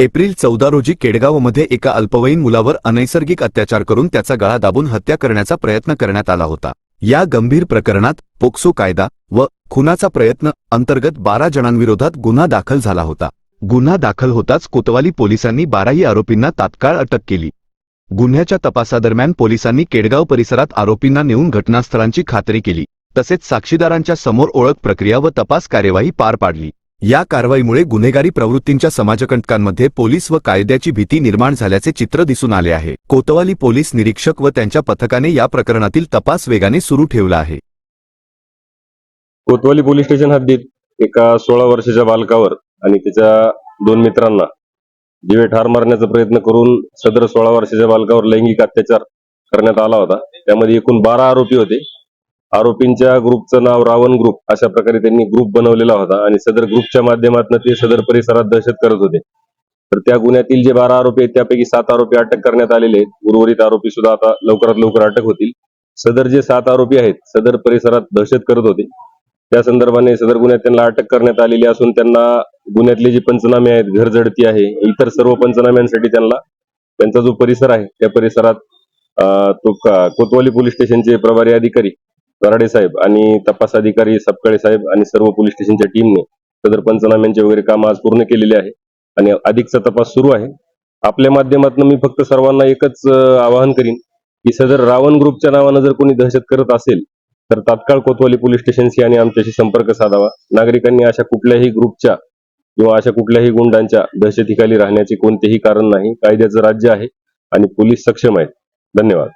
April चौदा रोजी केडगावमध्ये एका अल्पवयीन मुलावर अनैसर्गिक अत्याचार करून त्याचा गळा दाबून हत्या करण्याचा प्रयत्न करण्यात आला होता. या गंभीर प्रकरणात पोक्सो कायदा व खुनाचा प्रयत्न अंतर्गत बारा जणांविरोधात गुन्हा दाखल झाला होता. गुन्हा दाखल होताच कोतवाली पोलिसांनी बाराही आरोपींना तात्काळ अटक केली. गुन्ह्याच्या तपासादरम्यान पोलिसांनी केडगाव परिसरात आरोपींना नेऊन घटनास्थळांची खात्री केली. तसेच साक्षीदारांच्या समोर ओळख प्रक्रिया व तपास कार्यवाही पार पाडली. या कारवाईमुळे गुन्हेगारी प्रवृत्तींच्या समाजकंटकांमध्ये पोलीस व कायद्याची भीती निर्माण झाल्याचे चित्र दिसून आले आहे. कोतवाली पोलीस निरीक्षक व त्यांच्या पथकाने या प्रकरणातील तपास वेगाने सुरू ठेवला आहे. कोतवाली पोलीस स्टेशन हद्दीत एका सोळा वर्षाच्या बालकावर आणि त्याच्या दोन मित्रांना जीवे ठार मारण्याचा प्रयत्न करून सदर सोळा वर्षाच्या बालकावर लैंगिक अत्याचार करण्यात आला होता. त्यामध्ये एकूण बारा आरोपी होते. आरोपींच्या ग्रुपचं नाव रावण ग्रुप अशा प्रकारे त्यांनी ग्रुप बनवलेला होता आणि सदर ग्रुपच्या माध्यमातून ते सदर परिसरात दहशत करत होते. तर त्या गुन्ह्यातील जे बारा आरोपी आहेत त्यापैकी सात आरोपी अटक करण्यात आलेले आहेत. उर्वरित आरोपी सुद्धा आता लवकरात लवकर अटक होतील. सदर जे सात आरोपी आहेत सदर परिसरात दहशत करत होते. त्या संदर्भाने सदर गुन्ह्यात त्यांना अटक करण्यात आलेली असून त्यांना गुन्ह्यातले जे पंचनामे आहेत घर झडती आहे इतर सर्व पंचनाम्यांसाठी त्यांना त्यांचा जो परिसर आहे त्या परिसरात तो कोतवाली पोलीस स्टेशनचे प्रभारी अधिकारी कराडे साहेब आणि तपास अधिकारी सपकाळे साहेब आणि सर्व पोलीस स्टेशनच्या टीमने सदर पंचनाम्यांचे वगैरे काम आज पूर्ण केलेले आहे आणि अधिकचा तपास सुरू आहे. आपल्या माध्यमातून मी फक्त सर्वांना एकच आवाहन करीन की सदर रावण ग्रुपच्या नावानं जर कोणी दहशत करत असेल तर तात्काळ कोतवाली पोलीस स्टेशनशी आणि आमच्याशी संपर्क साधावा. नागरिकांनी अशा कुठल्याही ग्रुपच्या किंवा अशा कुठल्याही गुंडांच्या दहशतीखाली राहण्याचे कोणतेही कारण नाही. कायद्याचं राज्य आहे आणि पोलीस सक्षम आहेत. धन्यवाद.